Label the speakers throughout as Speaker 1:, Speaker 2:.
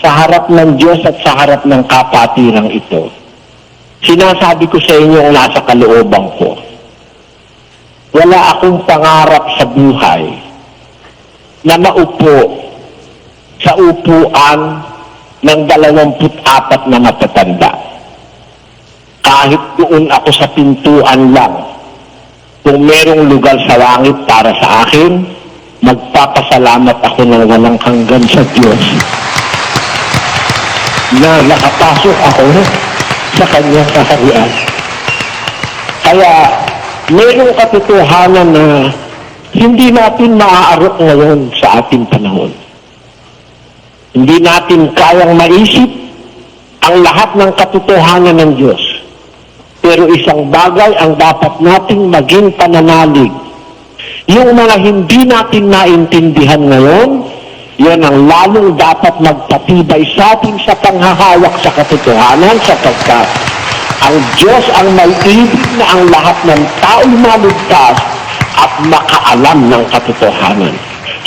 Speaker 1: sa harap ng Diyos at sa harap ng kapatirang ito, sinasabi ko sa inyo ang nasa kalooban ko. Wala akong pangarap sa buhay na maupo sa upuan ng 24 na matatanda. Kahit doon ako sa pintuan lang, kung merong lugar sa langit para sa akin, magpapasalamat ako ng walang hanggan sa Diyos na nakapasok ako sa kanyang kaharian. Kaya, merong katotohanan na hindi natin maaarok ngayon sa ating panahon. Hindi natin kayang maisip ang lahat ng katotohanan ng Diyos. Pero isang bagay ang dapat nating maging pananalig. Yung mga hindi natin naintindihan ngayon, yan ang lalong dapat magpatibay sa atin sa panghahawak sa katotohanan sapagkat ang Diyos ang may na ang lahat ng tao'y maligtas at makaalam ng katotohanan.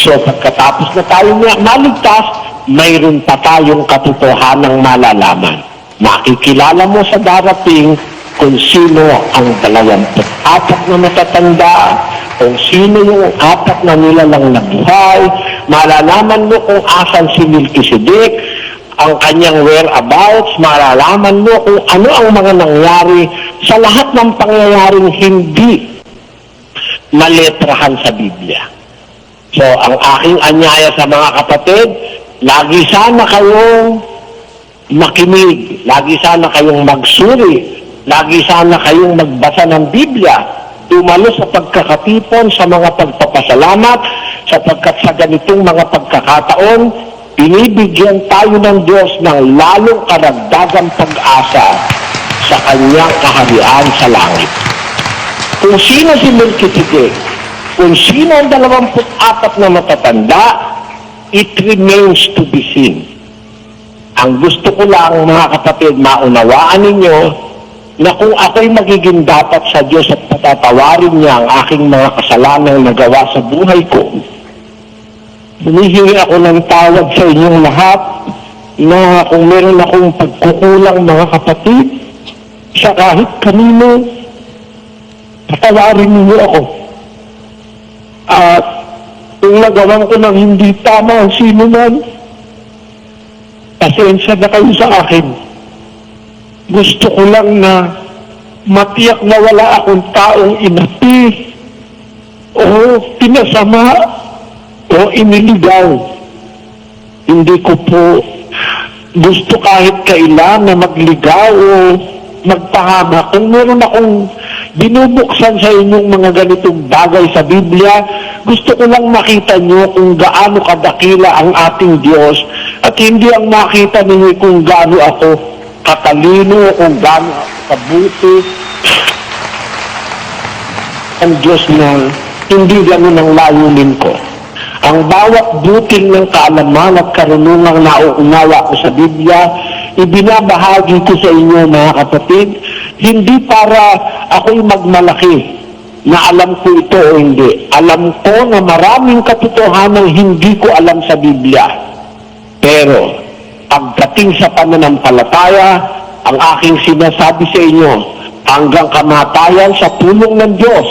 Speaker 1: So pagkatapos na tayo maligtas, mayroon pa tayong katotohanang malalaman. Makikilala mo sa darating kung sino ang dalawamput apat na matatanda, kung sino yung apat na nilalang na buhay, malalaman mo kung asan si Melchizedek, ang kanyang whereabouts, malalaman mo kung ano ang mga nangyari sa lahat ng pangyayaring hindi maletrahan sa Biblia. So, ang aking anyaya sa mga kapatid, lagi sana kayong makinig, lagi sana kayong magsuri, lagi sana kayong magbasa ng Biblia, dumalo sa pagkakatipon sa mga pagpapasalamat, sapagkat sa ganitong mga pagkakataon, binibigyan tayo ng Diyos ng lalong karagdagang pag-asa sa kanyang kaharian sa langit. Kung sino si Melchizedek, kung sino ang 24 na matatanda, it remains to be seen. Ang gusto ko lang, mga kapatid, maunawaan ninyo na kung ako'y magiging dapat sa Diyos at patatawarin niya ang aking mga kasalanang nagawa sa buhay ko, humihingi ako ng tawad sa inyong lahat na kung meron akong pagkukulang mga kapatid, sa kahit kanino, patawarin niyo ako. At kung nagawan ko ng hindi tama ang sino man, pasensya na kayo sa akin. Gusto ko lang na matiyak na wala akong taong inapi o pinasama o iniligaw. Hindi ko po gusto kahit kailan na magligaw o magpahamak. Kung meron akong binubuksan sa inyong mga ganitong bagay sa Biblia, gusto ko lang makita nyo kung gaano kadakila ang ating Diyos at hindi ang makita ninyo kung gaano ako katalino, gaano ako kabuti. Ang Diyos na hindi ganun ang layunin ko. Ang bawat butil ng kaalaman at karunungang nauunawa ko sa Biblia, ibinabahagi ko sa inyo mga kapatid, hindi para ako'y magmalaki na alam ko ito o hindi. Alam ko na maraming katotohanan hindi ko alam sa Biblia. Pero, pagdating sa pananampalataya, ang aking sinasabi sa inyo, hanggang kamatayan sa tulong ng Diyos,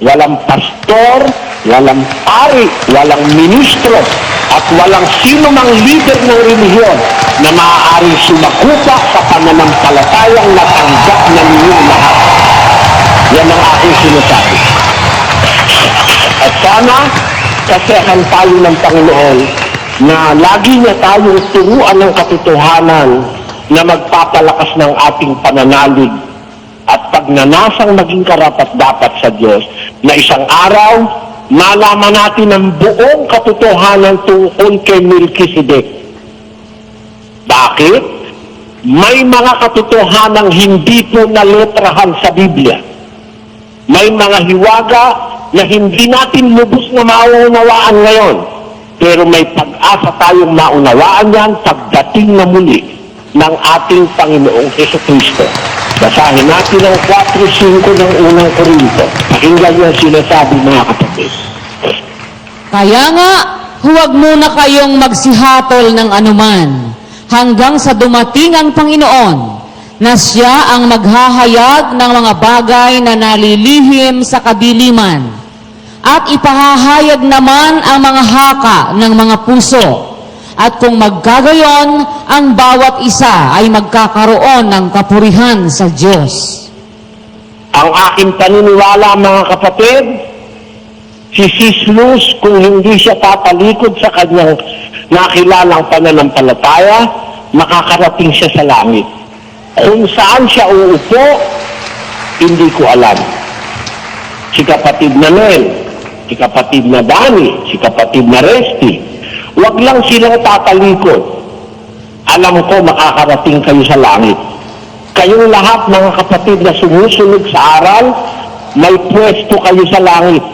Speaker 1: walang pastor, walang pari, walang ministro, at walang sino mang leader ng relihiyon na maaaring sumakupa sa pananampalatayang natanggap na ninyong lahat. Yan ang aking sinasabi. At sana, kasahan tayo ng Panginoon na lagi niya tayong turuan ng katotohanan na magpapalakas ng ating pananalig at pagnanasang maging karapat-dapat sa Diyos na isang araw, malaman natin ang buong katotohanan tungkol kay Melchizedek. Bakit? May mga katotohanang hindi po naletrahan sa Biblia. May mga hiwaga na hindi natin lubos na maunawaan ngayon. Pero may pag-asa tayong maunawaan yan pagdating na muli ng ating Panginoong Heso Kristo. Basahin natin ang 4.5 ng unang Korinto. Pakinggan niyo ang sinasabi mga kapatid.
Speaker 2: Kaya nga, huwag muna kayong magsihatol ng anuman. hanggang sa dumating ang Panginoon na siya ang maghahayag ng mga bagay na nalilihim sa kadiliman at ipahahayag naman ang mga haka ng mga puso. At kung magkagayon, ang bawat isa ay magkakaroon ng kapurihan sa Diyos.
Speaker 1: Ang aking paniniwala mga kapatid, si Sis Luz, kung hindi siya tatalikod sa kanyang nakilalang pananampalataya, makakarating siya sa langit. Kung saan siya uupo, hindi ko alam. Si kapatid na Nel, si kapatid na Dani, si kapatid na Resty, wag lang silang tatalikod. Alam ko makakarating kayo sa langit. Kayong lahat mga kapatid na sumusunod sa aral, may pwesto kayo sa langit.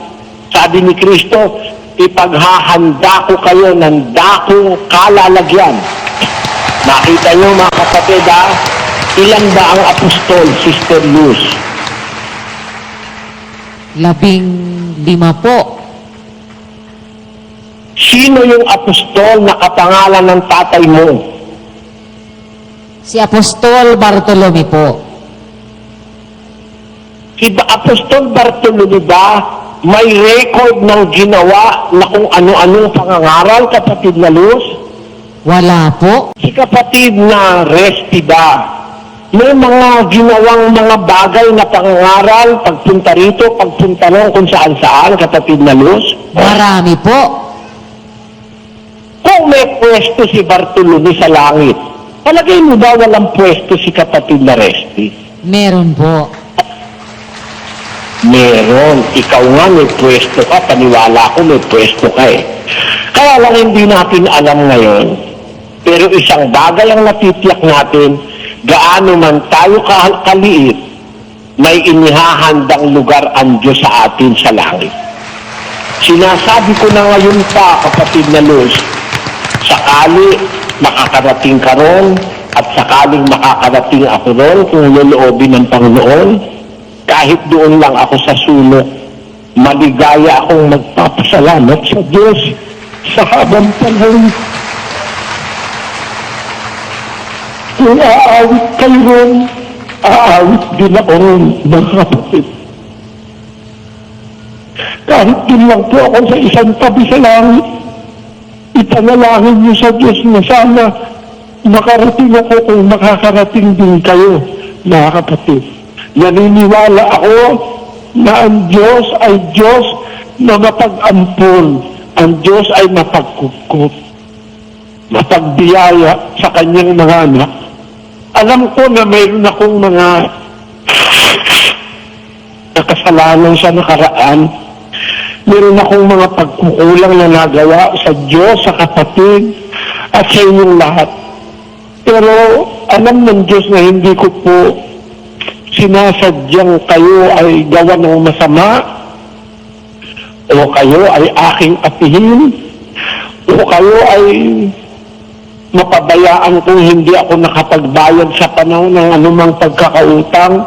Speaker 1: Sabi ni Kristo, ipaghahanda ko kayo ng dakong kalalagyan. Nakita niyo mga kapatid ha, ilan ba ang apostol, Sister Luz?
Speaker 2: Labing lima po.
Speaker 1: Sino yung apostol na kapangalan ng tatay mo?
Speaker 2: Si Apostol Bartolome po.
Speaker 1: Si Apostol Bartolome ba may record ng ginawa na kung ano-anong pangangaral, kapatid na Luz?
Speaker 2: Wala po.
Speaker 1: Si kapatid na Resty ba, may mga ginawang mga bagay na pangangaral, pagpunta rito, pagpunta ron kung saan-saan, kapatid na Luz?
Speaker 2: Marami po.
Speaker 1: Kung may pwesto si Bartolome sa langit, palagay mo ba walang pwesto si kapatid na Resty?
Speaker 2: Meron po.
Speaker 1: Meron. Ikaw nga may pwesto ka, paniwala ko may pwesto ka eh. Kaya lang hindi natin alam ngayon, pero isang bagay ang natitiyak natin, gaano man tayo ka- kaliit, may inihahandang lugar ang Diyos sa atin sa langit. Sinasabi ko na ngayon pa, kapatid na Luz, sakali makakarating ka ron at sakaling makakarating ako ron kung loloobin ng Panginoon, kahit doon lang ako sa sulok, maligaya akong magpapasalamat sa Diyos sa habang panahon. Kung aawit kayo ron, aawit din ako ron, mga kapatid. Kahit din lang po ako sa isang tabi sa langit, ipanalangin niyo sa Diyos na sana makarating ako kung makakarating din kayo, mga kapatid. Naniniwala ako na ang Diyos ay Diyos na mapag-ampon. Ang Diyos ay mapagkukup. Mapagbiyaya sa kanyang mga anak. Alam ko na mayroon akong mga nakasalanan sa nakaraan. Meron akong mga pagkukulang na nagawa sa Diyos, sa kapatid, at sa inyong lahat. Pero alam ng Diyos na hindi ko po sinasadyang kayo ay gawa ng masama o kayo ay aking apihin o kayo ay mapabayaan kung hindi ako nakapagbayad sa panahon ng anumang pagkakautang.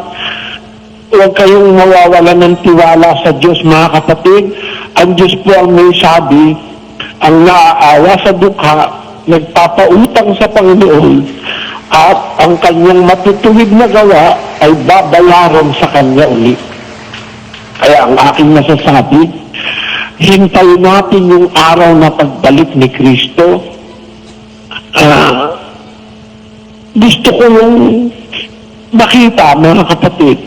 Speaker 1: Huwag kayong mawawala ng tiwala sa Diyos, mga kapatid. Ang Diyos po ang may sabi, ang naaawa sa dukha, nagpapautang sa Panginoon, at ang kanyang matutuwid na gawa ay babayaran sa kanya ulit. Kaya ang aking masasabi, hintayin natin yung araw na pagbalik ni Kristo. Ah, gusto ko yung makita, mga kapatid.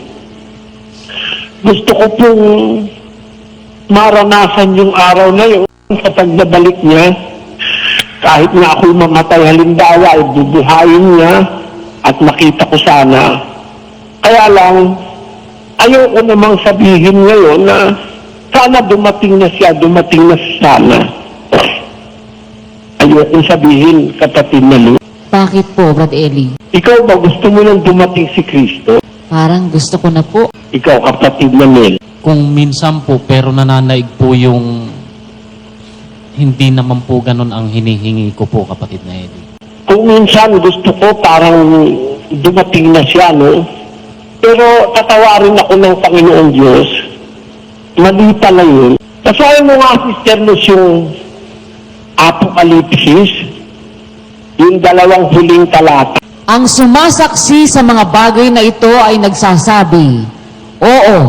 Speaker 1: Gusto ko pong maranasan yung araw na yun sa pagbabalik niya. Kahit na ako'y mamatay halimbawa, ay bubuhayin niya at makita ko sana. Kaya lang, ayoko namang sabihin ngayon na sana dumating na siya, dumating na sana. Ayoko sabihin, kapatid na Lu.
Speaker 2: Bakit po, Brad Eli?
Speaker 1: Ikaw ba gusto mo nang dumating si Kristo?
Speaker 2: Parang gusto ko na po.
Speaker 1: Ikaw, kapatid na Mel.
Speaker 3: Kung minsan po, pero nananaig po yung hindi naman po ganun ang hinihingi ko po, kapatid na Eddie.
Speaker 1: Kung minsan gusto ko parang dumating na siya, no? Pero tatawarin ako ng Panginoon Diyos. Mali pala yun. Basahin mo nga, Sister Luz, yung Apokalipsis. yung dalawang huling talata.
Speaker 2: Ang sumasaksi sa mga bagay na ito ay nagsasabi, Oo,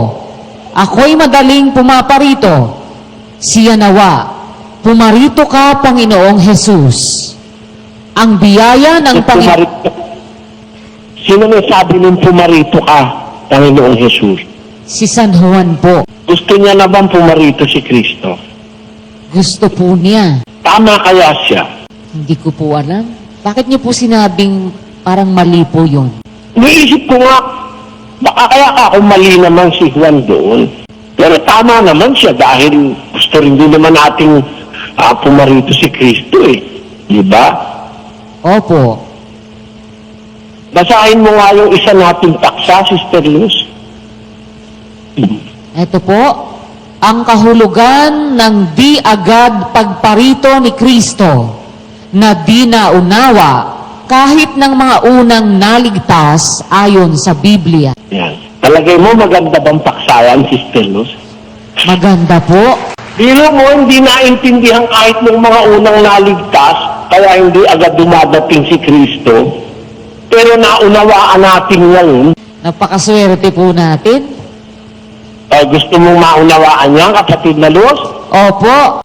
Speaker 2: ako'y madaling pumaparito. Siya nawa, pumarito ka, Panginoong Jesus. Ang biyaya ng Panginoon...
Speaker 1: Sino may sabi nung pumarito ka, Panginoong Jesus?
Speaker 2: Si San Juan po.
Speaker 1: Gusto niya na bang pumarito si Kristo?
Speaker 2: Gusto po niya.
Speaker 1: Tama kaya siya?
Speaker 2: Hindi ko po alam. Bakit niyo po sinabing parang mali po yun?
Speaker 1: Naisip ko nga, baka kaya ka kung mali naman si Juan doon. Pero tama naman siya dahil gusto rin din naman nating ah, pumarito si Kristo eh. Di ba?
Speaker 2: Opo.
Speaker 1: Basahin mo nga yung isa nating taksa, Sister Luz.
Speaker 2: Ito po, ang kahulugan ng di agad pagparito ni Kristo na di naunawa kahit ng mga unang naligtas ayon sa Biblia.
Speaker 1: Yan. Talagay mo maganda bang paksayan, Sister Luz?
Speaker 2: Maganda po.
Speaker 1: Biro mo, hindi naintindihan kahit ng mga unang naligtas, kaya hindi agad dumadating si Kristo. Pero naunawaan natin ngayon,
Speaker 2: Napakaswerte po natin.
Speaker 1: Eh, gusto mong maunawaan yan, kapatid na Luz?
Speaker 2: Opo.